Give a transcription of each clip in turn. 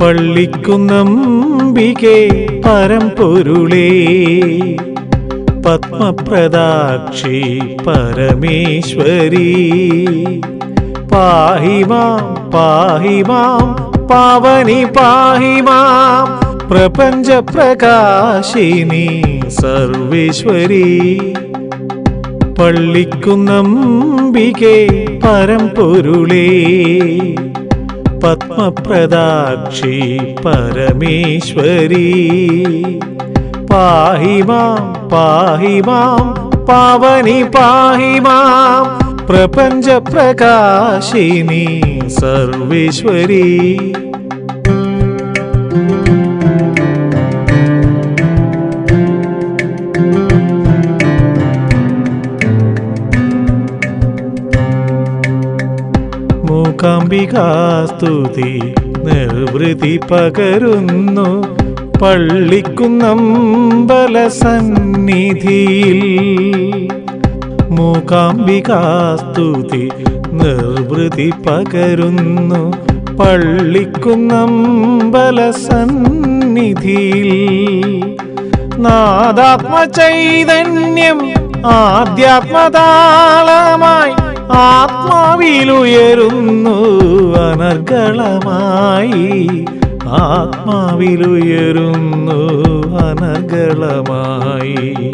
പള്ളിക്കുന്നംബികെ പരംപൊരുളേ പത്മപ്രദാക്ഷി പരമേശ്വരി. പാഹിമാം പാഹിമാം പാവനി പാഹിമാം പ്രപഞ്ച പ്രകാശിനി സർവേശ്വരി. പള്ളിക്കുന്നംബികെ പരമ്പൊരുളേ പത്മപ്രദാക്ഷി പരമേശ്വരി. പാഹി മാം പാഹി മാം പാവനി പാഹി മാം പ്രപഞ്ച പ്രകാശിനി സർവേശ്വരി. മൂകാംബികാസ്തുതി നിർവൃതി പകരുന്നു. പള്ളിക്കുന്നമ്പല സന്നിധിയിൽ മൂകാംബികാസ്തുതി നിർവൃതി പകരുന്നു. പള്ളിക്കുന്നമ്പല സന്നിധിയിൽ നാദാത്മചൈതന്യം ആദ്യാത്മതാളമായി ആത്മാവിലുയരുന്നു അനർഗളമായി. ആത്മാവിലുയരുന്നു അനർഗളമായി.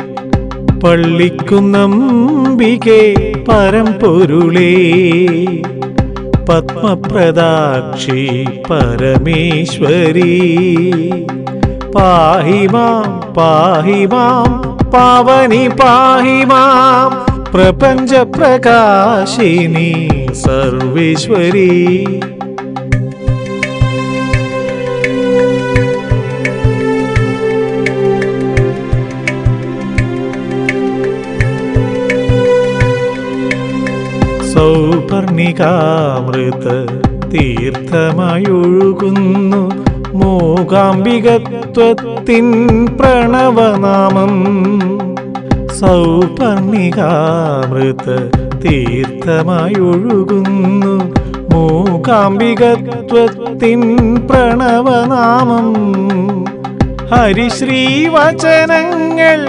പള്ളിക്കുന്നംബികെ പരംപൊരുളേ. പത്മപ്രദാക്ഷി പരമേശ്വരി. പാഹിമാം പാഹിമാം പാവനി പാഹി മാം പ്രപഞ്ച പ്രകാശിനി സർവേശ്വരി. സൗപർണികാമൃത തീർത്ഥമായൊഴുകുന്നു മൂകാംബികത്വത്തിൻ പ്രണവനാമം. സൗപർണികാമൃത തീർത്ഥമായൊഴുകുന്നു മൂകാംബികത്വത്തിൻ പ്രണവനാമം ഹരിശ്രീവചനങ്ങൾ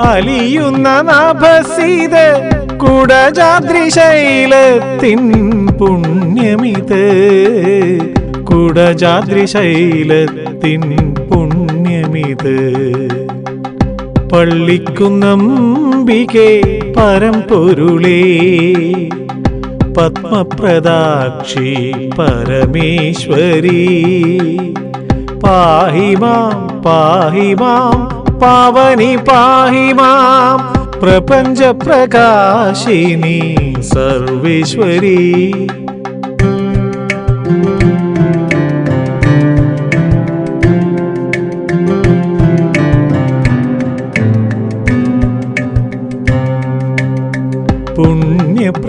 അലിയുന്ന നാഭസീത കുടജാദ്രിശൈലത്തിൻ പുണ്യമിത്. കുടജാദ്രിശൈലത്തിൻ പുണ്യമിത്. പള്ളിക്കുന്നംബികെ പരംപൊരുളേ പത്മപ്രദാക്ഷി പരമേശ്വരി. പാഹി മാം പാഹി മാം പാവനി പാഹി മാം പ്രപഞ്ച പ്രകാശിനി സർവേശ്വരി.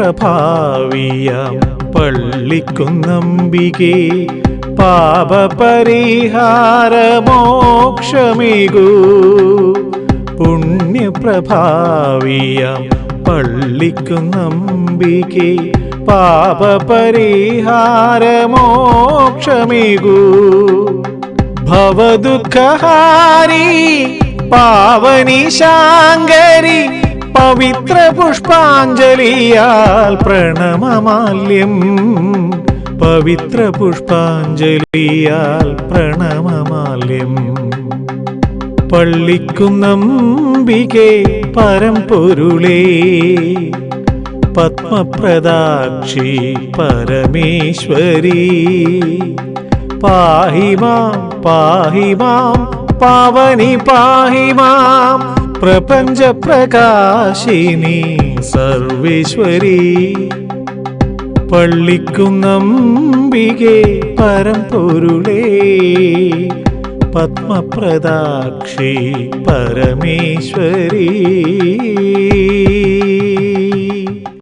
പുണ്യപ്രഭാവിയാം പള്ളിക്കുന്നമ്പികെ പാപപരിഹാരമോക്ഷമികൂ. പുണ്യപ്രഭാവിയ പള്ളിക്കുന്നമ്പികെ പാപപരിഹാരമോക്ഷമികൂ. ഭവദുഃഖഹാരി പാവനി ശാങ്കരി പവിത്ര പുഷ്പാഞ്ജലിയാൽ പ്രണമമാല്യം. പവിത്ര പുഷ്പാഞ്ജലിയാൽ പ്രണമമാല്യം. പള്ളിക്കുന്നംബികെ പരംപൊരുളേ പത്മപ്രദാക്ഷി പരമേശ്വരി. പാഹിമാം പാഹിമാം പാവനി പാഹി മാം പ്രപഞ്ച പ്രകാശിനി സർവേശ്വരി പള്ളിക്കുന്നംബികെ പരംപൊരുളേ. പത്മപ്രദാക്ഷി പരമേശ്വരി.